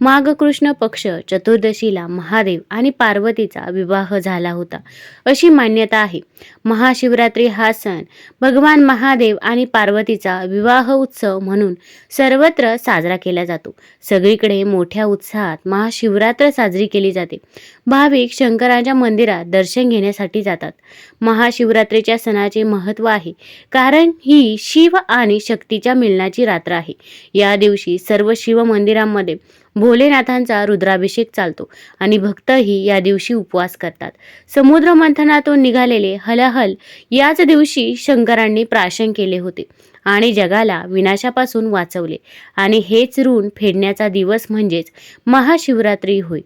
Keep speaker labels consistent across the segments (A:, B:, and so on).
A: माघ कृष्ण पक्ष चतुर्दशीला महादेव आणि पार्वतीचा विवाह झाला होता. अशी मान्यता आहे. महाशिवरात्री हा सण भगवान महादेव आणि पार्वतीचा विवाह उत्सव म्हणून सर्वत्र साजरा केला जातो. सगळीकडे मोठ्या उत्साहात महाशिवरात्र साजरी केली जाते. भाविक शंकराच्या मंदिरात दर्शन घेण्यासाठी जातात. महाशिवरात्रीच्या सणाचे महत्त्व आहे. कारण ही शिव आणि शक्तीच्या मिलनाची रात्र आहे. या दिवशी सर्व शिव मंदिरांमध्ये भोलेनाथांचा रुद्राभिषेक चालतो आणि भक्तही या दिवशी उपवास करतात. समुद्र मंथनातून निघालेले हलहल याच दिवशी शंकरांनी प्राशन केले होते आणि जगाला विनाशापासून वाचवले. आणि हेच ऋण फेडण्याचा दिवस म्हणजेच महाशिवरात्री होय.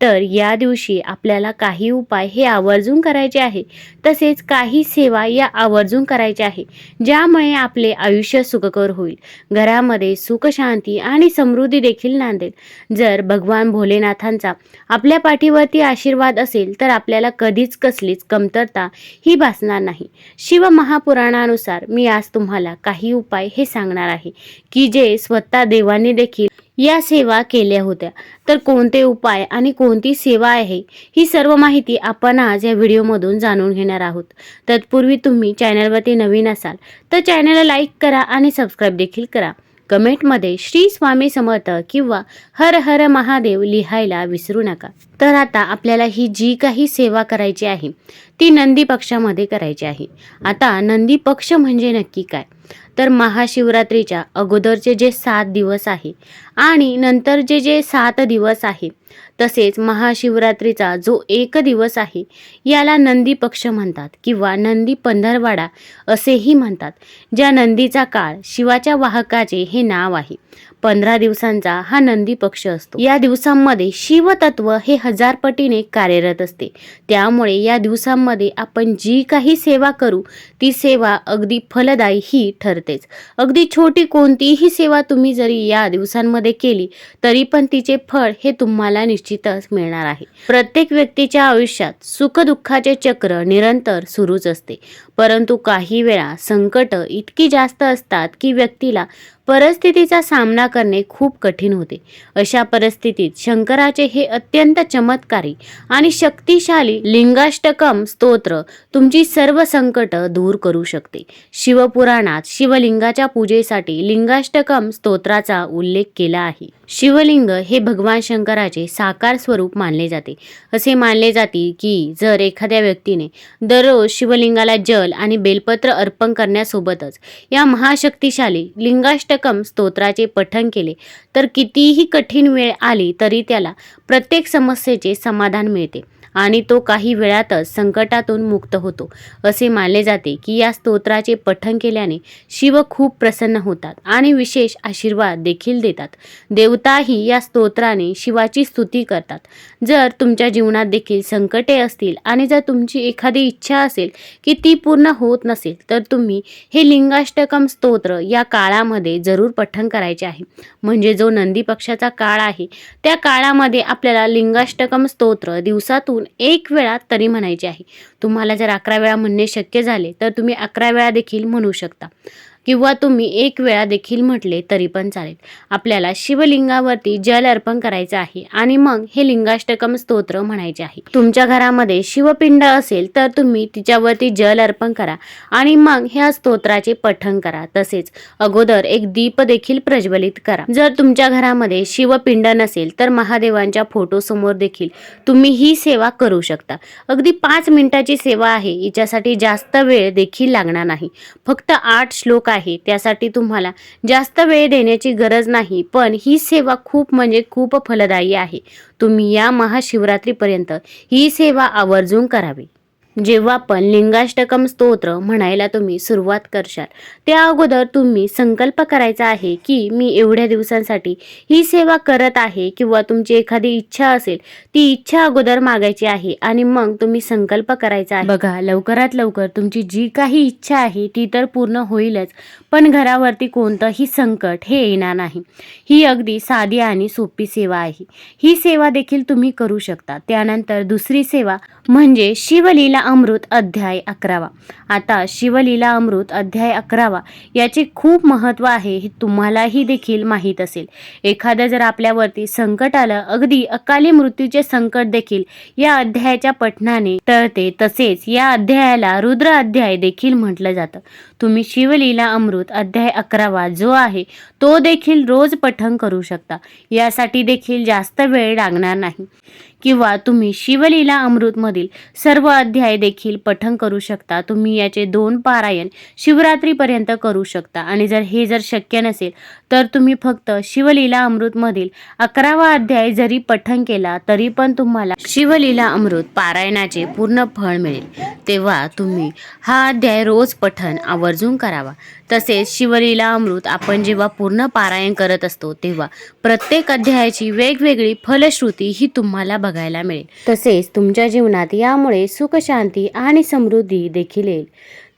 A: तर या दिवशी आपल्याला काही उपाय हे आवर्जून करायचे आहे. तसेच काही सेवा या आवर्जून करायच्या आहे ज्यामुळे आपले आयुष्य सुखकर होईल. घरामध्ये सुख शांती आणि समृद्धी देखील नांदेल. जर भगवान भोलेनाथांचा आपल्या पाठीवरती आशीर्वाद असेल तर आपल्याला कधीच कसलीच कमतरता ही भासणार नाही. शिव महापुराणानुसार मी आज तुम्हाला काही उपाय हे सांगणार आहे की जे स्वतः देवांनी देखील या सेवा केल्या होत्या. तर कोणते उपाय आणि कोणती सेवा आहे ही सर्व माहिती आपण आज या व्हिडिओमधून जाणून घेणार आहोत. तत्पूर्वी तुम्ही चॅनलवरती नवीन असाल तर चॅनलला लाईक करा आणि सबस्क्राईब देखील करा. कमेंटमध्ये श्री स्वामी समर्थ किंवा हर हर महादेव लिहायला विसरू नका. तर आता आपल्याला ही जी काही सेवा करायची आहे ती नंदी पक्षामध्ये करायची आहे. आता नंदी पक्ष म्हणजे नक्की काय? तर महाशिवरात्रीच्या अगोदरचे जे सात दिवस आहे आणि नंतरचे जे सात दिवस आहे तसेच महाशिवरात्रीचा जो एक दिवस आहे याला नंदी पक्ष म्हणतात किंवा नंदी पंधरवाडा असेही म्हणतात ज्या नंदीचा काळ शिवाच्या वाहकाचे हे नाव आहे. पंधरा दिवसांचा हा नंदी पक्ष असतो. या दिवसांमध्ये शिवतत्व हे हजार पटीने कार्यरत असते. त्यामुळे या दिवसांमध्ये आपण जी काही सेवा करू ती सेवा अगदी फलदायी ही ठरतेच. अगदी छोटी कोणतीही सेवा तुम्ही जरी या दिवसांमध्ये केली तरी पण तिचे फळ हे तुम्हाला निश्चितच मिळणार आहे. प्रत्येक व्यक्तीच्या आयुष्यात सुखदुःखाचे चक्र निरंतर सुरूच असते. परंतु काही वेळा संकट इतकी जास्त असतात की व्यक्तीला परिस्थितीचा सामना करणे खूप कठीण होते. अशा परिस्थितीत शंकराचे हे अत्यंत चमत्कारी आणि शक्तिशाली लिंगाष्टकम स्तोत्र तुमची सर्व संकट दूर करू शकते. शिवपुराणात शिवलिंगाच्या पूजेसाठी लिंगाष्टकम स्तोत्राचा उल्लेख केला आहे. शिवलिंग हे भगवान शंकराचे साकार स्वरूप मानले जाते. असे मानले जाते की जर एखाद्या व्यक्तीने दररोज शिवलिंगाला जल आणि बेलपत्र अर्पण करण्यासोबतच या महाशक्तिशाली लिंगाष्टकम स्तोत्राचे पठण केले तर कितीही कठीण वेळ आली तरी त्याला प्रत्येक समस्येचे समाधान मिळते. आणि तो काही वेळातच संकटातून मुक्त होतो. असे मानले जाते की या स्तोत्राचे पठण केल्याने शिव खूप प्रसन्न होतात आणि विशेष आशीर्वाद देखील देतात. देवताही या स्तोत्राने शिवाची स्तुती करतात. जर तुमच्या जीवनात देखील संकटे असतील आणि जर तुमची एखादी इच्छा असेल की ती पूर्ण होत नसेल तर तुम्ही हे लिंगाष्टकम स्तोत्र या काळामध्ये जरूर पठण करायचे आहे. म्हणजे जो नंदी पक्षाचा काळ आहे त्या काळामध्ये आपल्याला लिंगाष्टकम स्तोत्र दिवसातून एक वेळा तरी म्हणायचे आहे. तुम्हाला जर अकरा वेळा म्हणणे शक्य झाले तर तुम्ही अकरा वेळा देखील म्हणू शकता. किंवा तुम्ही एक वेळा देखील म्हटले तरी पण चालेल. आपल्याला शिवलिंगावरती जल अर्पण करायचं आहे आणि मग हे लिंगाष्टकम स्तोत्र म्हणायचे आहे. तुमच्या घरामध्ये शिवपिंड असेल तर तुम्ही तिच्यावरती जल अर्पण करा आणि मग ह्या स्तोत्राचे पठण करा. तसेच अगोदर एक दीप देखील प्रज्वलित करा. जर तुमच्या घरामध्ये शिवपिंड नसेल तर महादेवांच्या फोटो समोर देखील तुम्ही ही सेवा करू शकता. अगदी पाच मिनिटाची सेवा आहे. हिच्यासाठी जास्त वेळ देखील लागणार नाही. फक्त आठ श्लोक आहे. त्यासाठी तुम्हाला जास्त वेळ देण्याची गरज नाही पण ही सेवा खूप म्हणजे खूप फलदायी आहे. तुम्ही या महाशिवरात्रीपर्यंत ही सेवा आवर्जून करावी. जेव्हा पण लिंगाष्टकम स्तोत्र म्हणायला तुम्ही सुरुवात करशाल त्या अगोदर तुम्ही संकल्प करायचा आहे की मी एवढ्या दिवसांसाठी ही सेवा करत आहे किंवा तुमची एखादी इच्छा असेल ती इच्छा अगोदर मागायची आहे आणि मग तुम्ही संकल्प करायचा आहे. बघा लवकरात लवकर तुमची जी काही इच्छा आहे ती तर पूर्ण होईलच पण घरावरती कोणतंही संकट हे येणार नाही. ही अगदी साधी आणि सोपी सेवा आहे. ही सेवा देखील तुम्ही करू शकता. त्यानंतर दुसरी सेवा म्हणजे शिवलीला अमृत अध्याय अकरावा. आता शिवलीला अमृत अध्याय अकरावा याचे खूप महत्त्व आहे हे तुम्हालाही देखील माहीत असेल. एखादं जर आपल्यावरती संकट आलं अगदी अकाली मृत्यूचे संकट देखील या अध्यायाच्या पठणाने टळते. तसेच या अध्यायाला रुद्र अध्याय देखील म्हटलं जातं. तुम्ही शिवलीला अमृत अध्याय अकरावा जो आहे तो देखील रोज पठण करू शकता. यासाठी देखील जास्त वेळ लागणार नाही. किंवा तुम्ही शिवलीला अमृतमधील सर्व अध्याय देखील पठण करू शकता. तुम्ही याचे दोन पारायण शिवरात्रीपर्यंत करू शकता. आणि जर हे जर शक्य नसेल तर तुम्ही फक्त शिवलीला अमृतमधील अकरावा अध्याय जरी पठण केला तरी पण तुम्हाला शिवलीला अमृत पारायणाचे पूर्ण फळ मिळेल. तेव्हा तुम्ही हा अध्याय रोज पठण आवर्जून करावा. तसेच शिवलीला अमृत आपण जेव्हा पूर्ण पारायण करत असतो तेव्हा प्रत्येक अध्यायाची वेगवेगळी फलश्रुती ही तुम्हाला बघायला मिळेल. तसेच तुमच्या जीवनात यामुळे सुख शांती आणि समृद्धी देखील येईल.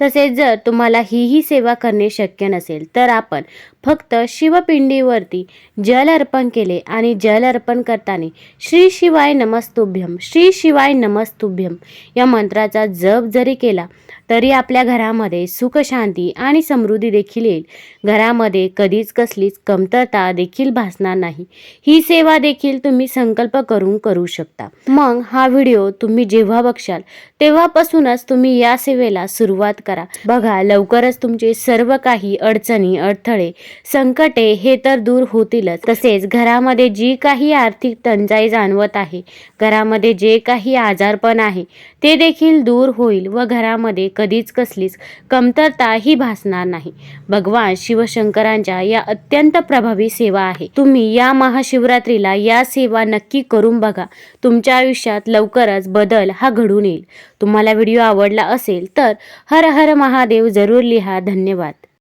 A: तसेच जर तुम्हाला हीही सेवा करणे शक्य नसेल तर आपण फक्त शिवपिंडीवरती जल अर्पण केले आणि जल अर्पण करताना श्री शिवाय नमस्तुभ्यम श्री शिवाय नमस्तुभ्यम या मंत्राचा जप जरी केला तरी आपल्या घरामध्ये सुख शांती आणि समृद्धी देखील येईल. घरामध्ये कधीच कसलीच कमतरता देखील भासणार नाही. ही सेवा देखील तुम्ही संकल्प करून करू शकता. मग हा व्हिडिओ तुम्ही जेव्हा बघशाल तेव्हापासूनच तुम्ही या सेवेला सुरुवात करा. बघा लवकरच तुमचे सर्व काही अडचणी अडथळे संकटे हे तर दूर होतीलच. तसेच घरामध्ये जी काही आर्थिक टंचाई जाणवत आहे घरामध्ये जे काही आजारपण आहे ते देखील दूर होईल व घरामध्ये कधीच कसलीच कमतरता ही भासणार नाही. भगवान शिवशंकरांच्या या अत्यंत प्रभावी सेवा आहे. तुम्ही या महाशिवरात्रीला या सेवा नक्की करून बघा. तुमच्या आयुष्यात लवकरच बदल हा घडून येईल. तुम्हाला व्हिडिओ आवडला असेल तर हर हर महादेव जरूर लिहा. धन्यवाद.